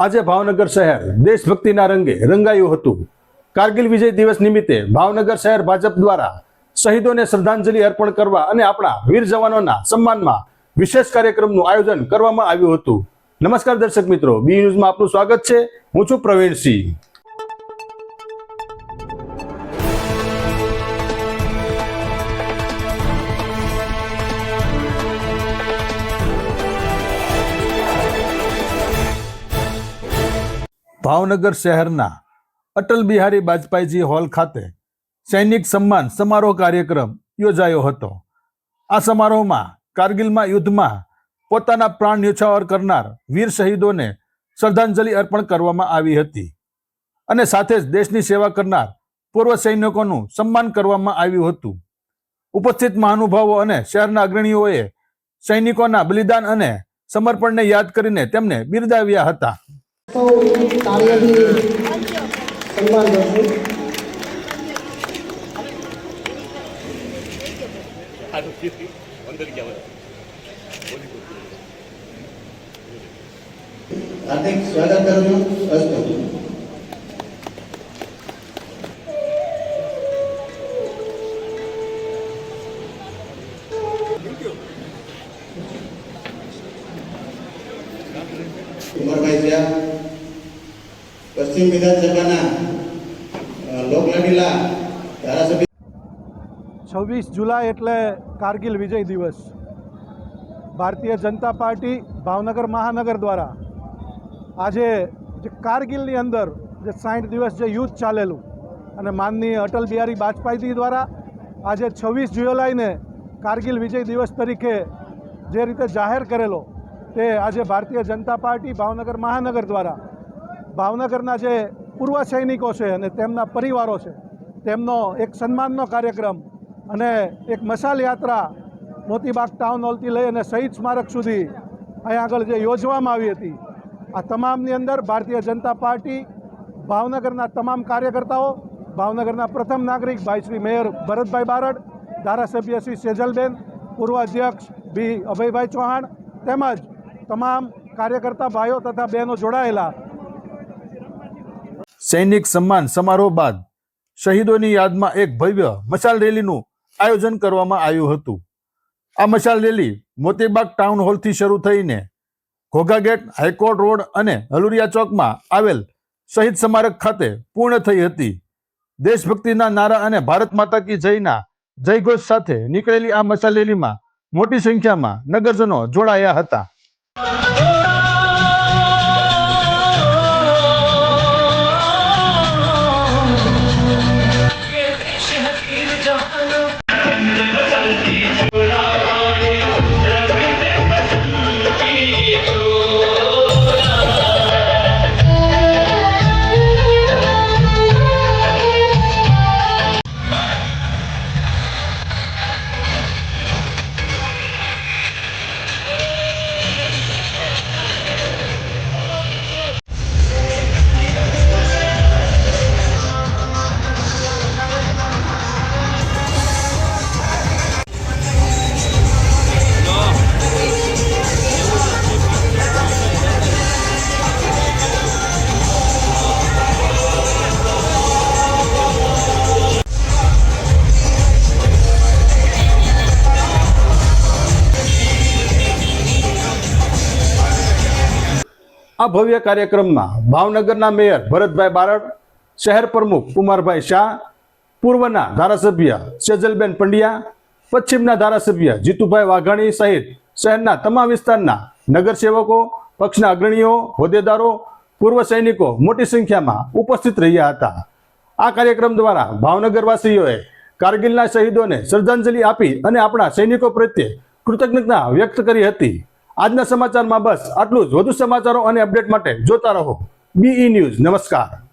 આજે ભાવનગર શહેર દેશભક્તિના રંગે રંગાયું હતું. કારગિલ વિજય દિવસ નિમિત્તે ભાવનગર શહેર ભાજપ દ્વારા શહીદોને શ્રદ્ધાંજલિ અર્પણ કરવા અને આપણા વીર જવાનોના સન્માનમાં વિશેષ કાર્યક્રમનું આયોજન કરવામાં આવ્યું હતું. નમસ્કાર દર્શક મિત્રો, બી ન્યૂઝમાં આપનું સ્વાગત છે. હું છું પ્રવીણસિંહ. ભાવનગર શહેરના અટલ બિહારી વાજપેયીજી હોલ ખાતે સૈનિક સન્માન સમારોહ કાર્યક્રમ યોજાયો હતો. આ સમારોહમાં કારગિલમાં યુદ્ધમાં પોતાના પ્રાણ ન્યોછાવર કરનાર વીર શહીદોને શ્રદ્ધાંજલિ અર્પણ કરવામાં આવી હતી અને સાથે જ દેશની સેવા કરનાર પૂર્વ સૈનિકોનું સન્માન કરવામાં આવ્યું હતું. ઉપસ્થિત મહાનુભાવો અને શહેરના અગ્રણીઓએ સૈનિકોના બલિદાન અને સમર્પણને યાદ કરીને તેમને બિરદાવ્યા હતા. તો તાળીઓથી સન્માન કરશું હાર્દિક સ્વાગત કરું છું અસ્તુ ઉમરભાઈ જ્યા પશ્ચિમ વિધાનસભાના લોકલાડીલા ધારાસભ્ય છવ્વીસ જુલાઈ એટલે કારગિલ વિજય દિવસ. ભારતીય જનતા પાર્ટી ભાવનગર મહાનગર દ્વારા આજે જે કારગિલની અંદર જે સાઠ દિવસ જે યુદ્ધ ચાલેલું અને માનનીય અટલ બિહારી વાજપેયીજી દ્વારા આજે છવ્વીસ જુલાઈને કારગિલ વિજય દિવસ તરીકે જે રીતે જાહેર કરેલો તે આજે ભારતીય જનતા પાર્ટી ભાવનગર મહાનગર દ્વારા ભાવનગરના જે પૂર્વ સૈનિકો છે અને તેમના પરિવારો છે, તેમનો એક સન્માનનો કાર્યક્રમ અને એક મશાલ યાત્રા મોતીબાગ ટાઉન હોલથી લઈ અને શહીદ સ્મારક સુધી અહીં આગળ જે યોજવામાં આવી હતી, આ તમામની અંદર ભારતીય જનતા પાર્ટી, ભાવનગરના તમામ કાર્યકર્તાઓ, ભાવનગરના પ્રથમ નાગરિક ભાઈ શ્રી મેયર ભરતભાઈ બારડ, ધારાસભ્ય શ્રી સેજલબેન પૂર્વ અધ્યક્ષ બી અભયભાઈ ચૌહાણ, તેમજ તમામ કાર્યકર્તા ભાઈઓ તથા બહેનો જોડાયેલા સૈનિક સન્માન સમારોહ બાદ શહીદોની યાદમાં એક ભવ્ય મશાલ રેલીનું આયોજન કરવામાં આવ્યું હતું. આ મશાલ રેલી મોતીબાગ ટાઉન હોલથી શરૂ થઈને ઘોઘા ગેટ હાઈકોર્ટ રોડ અને હલુરિયા ચોકમાં આવેલ શહીદ સ્મારક ખાતે પૂર્ણ થઈ હતી. દેશભક્તિના નારા અને ભારત માતા કી જયના જયઘોષ સાથે નીકળેલી આ મશાલ રેલીમાં મોટી સંખ્યામાં નગરજનો જોડાયા હતા. આ ભવ્ય કાર્યક્રમમાં ભાવનગરના મેયર ભરતભાઈ બારડ, શહેર પ્રમુખ કુમારભાઈ શાહ, પૂર્વના ધારાસભ્ય સેજલબેન પંડ્યા, પશ્ચિમના ધારાસભ્ય જીતુભાઈ વાઘાણી સહિત શહેરના તમામ વિસ્તારના નગરસેવકો, પક્ષના અગ્રણીઓ, હોદ્દેદારો, પૂર્વ સૈનિકો મોટી સંખ્યામાં ઉપસ્થિત રહ્યા હતા. આ કાર્યક્રમ દ્વારા ભાવનગરવાસીઓએ કારગિલના શહીદોને શ્રદ્ધાંજલિ આપી અને આપણા સૈનિકો પ્રત્યે કૃતજ્ઞતા વ્યક્ત કરી હતી. આજના સમાચારમાં બસ આટલું જ. વધુ સમાચારો અને અપડેટ માટે જોતા રહો. બીઈ ન્યૂઝ નમસ્કાર.